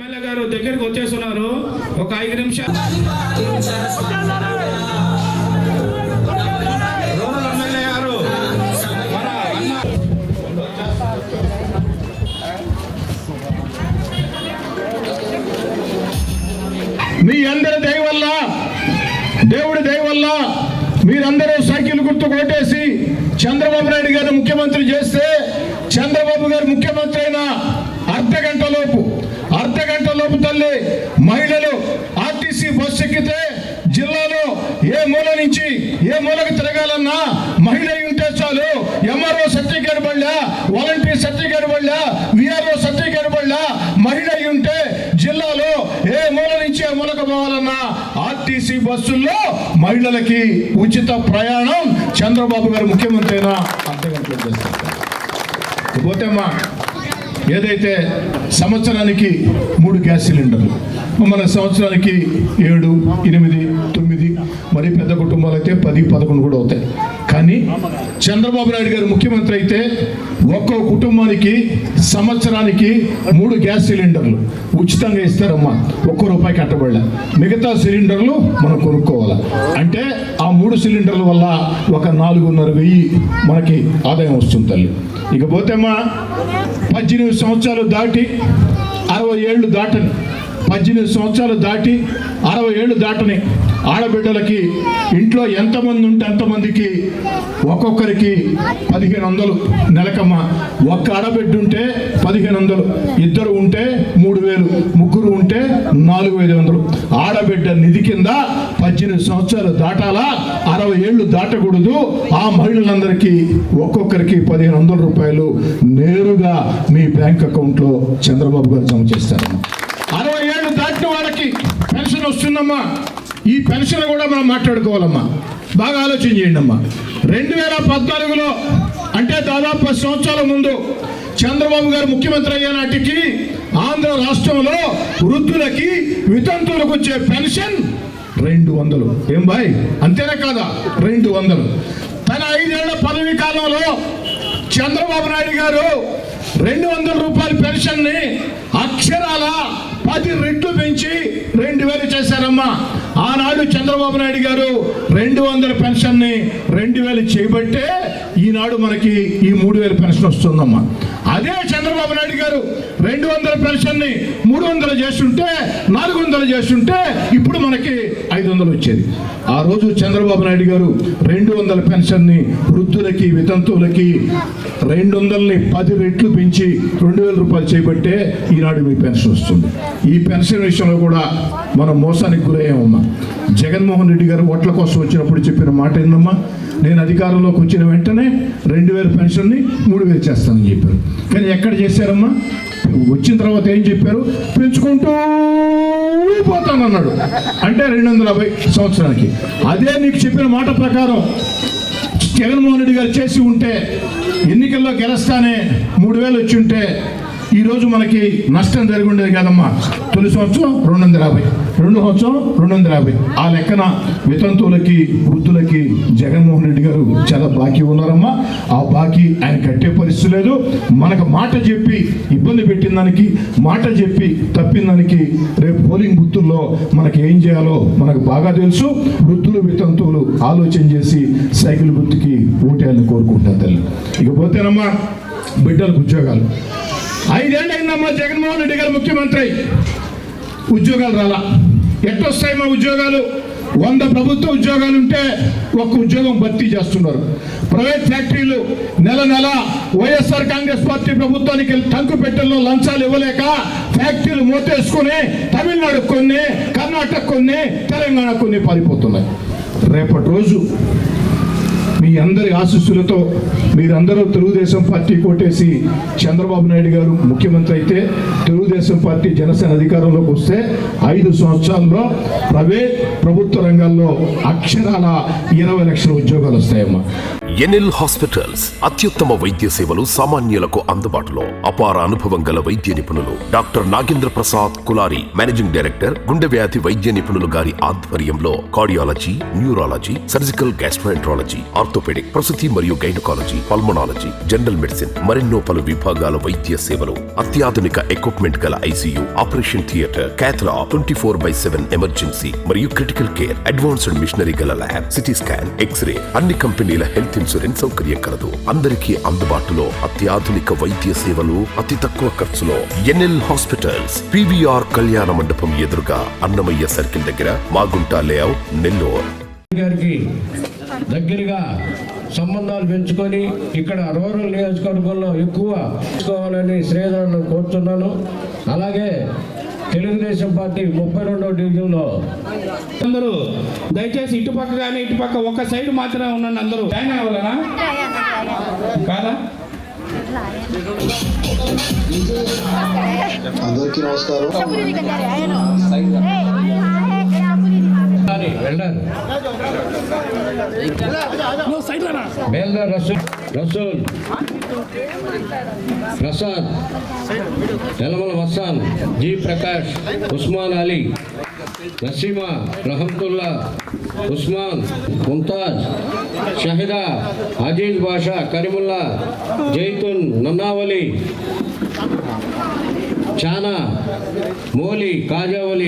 MLA గారు దగ్గరికి వచ్చేస్తున్నారు. ఒక ఐదు నిమిషాలు. ఎమ్మెల్యే గారు మన అన్న. మీ అందరి దయ వల్ల దేవుడి దయ వల్ల మీరందరూ సైకిల్ గుర్తు కొట్టేసి చంద్రబాబు నాయుడు గారు ముఖ్యమంత్రి చేస్తే చంద్రబాబు గారు ముఖ్యమంత్రి అయిన అర్ధ గంట లోపు గంట లోపు తల్లి మహిళలు ఆర్టీసీ బస్సు ఎక్కితే జిల్లాలో ఏ మూల నుంచి ఏ మూలకు తిరగాలన్నా మహిళ అయి ఉంటే చాలు. ఎంఆర్ఓ సర్టిఫికేట్ బళ్ళా వాలంటీర్ సర్టిఫికేట్ బళ్ళా విఆర్ఓ సర్టిఫికేట్ పడలా మహిళ అయి ఉంటే జిల్లాలో ఏ మూల నుంచి ఏ మూలకు పోవాలన్నా ఆర్టీసీ బస్సుల్లో మహిళలకి ఉచిత ప్రయాణం చంద్రబాబు గారు ముఖ్యమంత్రి అయినా అర్ధ పోతే మా ఏదైతే సంవత్సరానికి మూడు గ్యాస్ సిలిండర్లు మన సంవత్సరానికి ఏడు ఎనిమిది తొమ్మిది మరి పెద్ద కుటుంబాలు అయితే పది పదకొండు కూడా అవుతాయి. కానీ చంద్రబాబు నాయుడు గారు ముఖ్యమంత్రి అయితే ఒక్కో కుటుంబానికి సంవత్సరానికి మూడు గ్యాస్ సిలిండర్లు ఉచితంగా ఇస్తారమ్మా. ఒక్క రూపాయి కట్టబడలే మిగతా సిలిండర్లు మనం కొనుక్కోవాలి? అంటే ఆ మూడు సిలిండర్ల వల్ల ఒక నాలుగున్నర వెయ్యి మనకి ఆదాయం వస్తుంది తల్లి. ఇకపోతే అమ్మా పద్దెనిమిది సంవత్సరాలు దాటి అరవై ఏళ్ళు దాటని పద్దెనిమిది సంవత్సరాలు దాటి అరవై ఏళ్ళు దాటని ఆడబిడ్డలకి ఇంట్లో ఎంతమంది ఉంటే అంతమందికి ఒక్కొక్కరికి పదిహేను వందలు నెలకమ్మ ఒక్క ఆడబిడ్డ ఉంటే పదిహేను వందలు ఇద్దరు ఉంటే మూడు వేలు ముగ్గురు ఉంటే నాలుగు ఐదు వందలు. ఆడబిడ్డ నిధి కింద పద్దెనిమిది సంవత్సరాలు దాటాలా? అరవై ఏళ్ళు దాటకూడదు. ఆ మహిళలందరికీ ఒక్కొక్కరికి పదిహేను వందల రూపాయలు నేరుగా మీ బ్యాంక్ అకౌంట్లో చంద్రబాబు గారు జమ చేస్తారు. అరవై ఏళ్ళు దాటిన వాళ్ళకి పెన్షన్ వస్తుందమ్మా. ఈ పెన్షన్ కూడా మనం మాట్లాడుకోవాలమ్మా. బాగా ఆలోచన చేయండి అమ్మా రెండు వేల పద్నాలుగులో అంటే దాదాపు పది సంవత్సరాల ముందు చంద్రబాబు గారు ముఖ్యమంత్రి అయ్యే నాటికి ఆంధ్ర రాష్ట్రంలో వృద్ధులకి వితంతువులకు వచ్చే పెన్షన్ రెండు వందలు. ఏం బాయ్? అంతేనా కాదా? రెండు వందలు. తన ఐదేళ్ళ పదవి కాలంలో చంద్రబాబు నాయుడు గారు రెండు వందల రూపాయల పెన్షన్ని అక్షరాల పది రెట్లు పెంచి రెండు వేలు చేశారమ్మా. ఆనాడు చంద్రబాబు నాయుడు గారు రెండు వందల పెన్షన్ని రెండు వేలు చేయబట్టే ఈనాడు మనకి ఈ మూడు వేల పెన్షన్ వస్తుందమ్మా. అదే చంద్రబాబు నాయుడు గారు రెండు వందల పెన్షన్ని మూడు వందలు చేస్తుంటే నాలుగు వందలు చేస్తుంటే మనకి ఐదు వందలు వచ్చేది. ఆ రోజు చంద్రబాబు నాయుడు గారు రెండు వందల పెన్షన్ని వృద్ధులకి వితంతువులకి రెండు వందలని పది రెట్లు పెంచి రెండు వేల రూపాయలు చేయబట్టే ఈనాడు మీ పెన్షన్ వస్తుంది. ఈ పెన్షన్ విషయంలో కూడా మనం మోసానికి గురయ్యామమ్మా జగన్మోహన్ రెడ్డి గారు ఓట్ల కోసం వచ్చినప్పుడు చెప్పిన మాట ఏందమ్మా? నేను అధికారంలోకి వచ్చిన వెంటనే రెండు వేల పెన్షన్ని మూడు వేలు చేస్తానని చెప్పారు. కానీ ఎక్కడ చేశారమ్మా? వచ్చిన తర్వాత ఏం చెప్పారు? పెంచుకుంటూ పోతానన్నాడు. అంటే రెండు వందల యాభై సంవత్సరానికి. అదే నీకు చెప్పిన మాట ప్రకారం జగన్మోహన్ రెడ్డి గారు చేసి ఉంటే ఎన్నికల్లో గెలుస్తానే మూడు వేలు వచ్చి ఉంటే ఈరోజు మనకి నష్టం జరిగి ఉండేది కదమ్మా. తొలి సంవత్సరం రెండు వందల యాభై రెండు సంవత్సరం రెండు వందల యాభై ఆ లెక్కన వితంతువులకి వృద్ధులకి జగన్మోహన్ రెడ్డి గారు చాలా బాకీ ఉన్నారమ్మా. ఆ బాకీ ఆయన కట్టే పరిస్థితి లేదు. మనకు మాట చెప్పి ఇబ్బంది పెట్టిన దానికి మాట చెప్పి తప్పిన దానికి రేపు పోలింగ్ బుత్తుల్లో మనకి ఏం చేయాలో మనకు బాగా తెలుసు. వృద్ధులు వితంతువులు ఆలోచన చేసి సైకిల్ గుర్తుకి ఓటేయాలని కోరుకుంటాను తల్లి. ఇకపోతేనమ్మా బిడ్డలకు ఉద్యోగాలు. ఐదేళ్ళు అయిందమ్మా జగన్మోహన్ రెడ్డి గారు ముఖ్యమంత్రి. ఉద్యోగాలు రాలా. ఎట్టొస్తాయి మా ఉద్యోగాలు? వంద ప్రభుత్వ ఉద్యోగాలు ఉంటే ఒక్క ఉద్యోగం భర్తీ చేస్తున్నారు. ప్రైవేట్ ఫ్యాక్టరీలు నెల నెల వైఎస్ఆర్ కాంగ్రెస్ పార్టీ ప్రభుత్వానికి టంకు పెట్టెల్లో లంచాలు ఇవ్వలేక ఫ్యాక్టరీలు మూతేసుకుని తమిళనాడు కొన్ని కర్ణాటక కొన్ని తెలంగాణ కొన్ని పారిపోతున్నాయి. రేపటి రోజు మీ అందరి ఆశీస్సులతో మీరందరూ తెలుగుదేశం పార్టీ కొట్టేసి చంద్రబాబు నాయుడు గారు ముఖ్యమంత్రి అయితే తెలుగుదేశం పార్టీ జనసేన అధికారంలోకి వస్తే ఐదు సంవత్సరాల్లో ప్రైవేట్ ప్రభుత్వ రంగాల్లో అక్షరాల ఇరవై లక్షల ఉద్యోగాలు వస్తాయమ్మా. ఎన్ఎల్ హాస్పిటల్స్ అత్యుత్తమ వైద్య సేవలు సామాన్యులకు అందుబాటులో. అపార అనుభవం గల వైద్య నిపుణులు doctor Nagendra Prasad Kulari managing director గుండె వ్యాధి వైద్య నిపుణులు గారి ఆధ్వర్యంలో cardiology neurology surgical gastroenterology orthopaedic ప్రసూతి మరియు గైనకాలజీ పల్మనాలజీ జనరల్ మెడిసిన్ మరెన్నో పలు విభాగాల వైద్య సేవలు అత్యాధునిక ఎక్విప్మెంట్ గల గల ICU operation theatre cath lab twenty four by seven emergency మరియు క్రిటికల్ కేర్ అడ్వాన్స్డ్ మిషనరీ గల lab CT scan X ray అన్ని కంపెనీల హెల్త్ ఇన్సూరెన్స్ సౌకర్యం కలదు. అందరికీ అందుబాటులో అత్యాధునిక వైద్య సేవలు అతి తక్కువ ఖర్చులో ఎన్ఎల్ హాస్పిటల్స్ పివిఆర్ కళ్యాణ మండపం ఎదురుగా అన్నమయ్య సర్కిల్ దగ్గర మాగుంట లేఅవుట్ నెల్లూరు. గారికి దగ్గరగా సంబంధాలు పెంచుకొని ఇక్కడ రూరల్ నియోజకవర్గంలో ఎక్కువ తీసుకోవాలని శ్రీధరను కోరుతున్నాను. అలాగే తెలుగుదేశం పార్టీ ముప్పై రెండవ డివిజన్లో. అందరూ దయచేసి ఇటు పక్క కానీ ఇటు పక్క ఒక సైడ్ మాత్రమే ఉండండి అందరూ. జాయిన్ అవ్వాలనా కాదా? అందరికీ నమస్కారం. వెళ్ళారు. రసూల్. రసూల్ ప్రసాద్. నెలమల వస్సాన్ జి ప్రకాష్ ఉస్మాన్ అలీ నసీమా రహమతుల్లా ఉస్మాన్ ముంతాజ్ షహిదా అజీజ్ బాషా కరీముల్లా జైతున్ నన్నావలి చానా మోలి కాజావలి.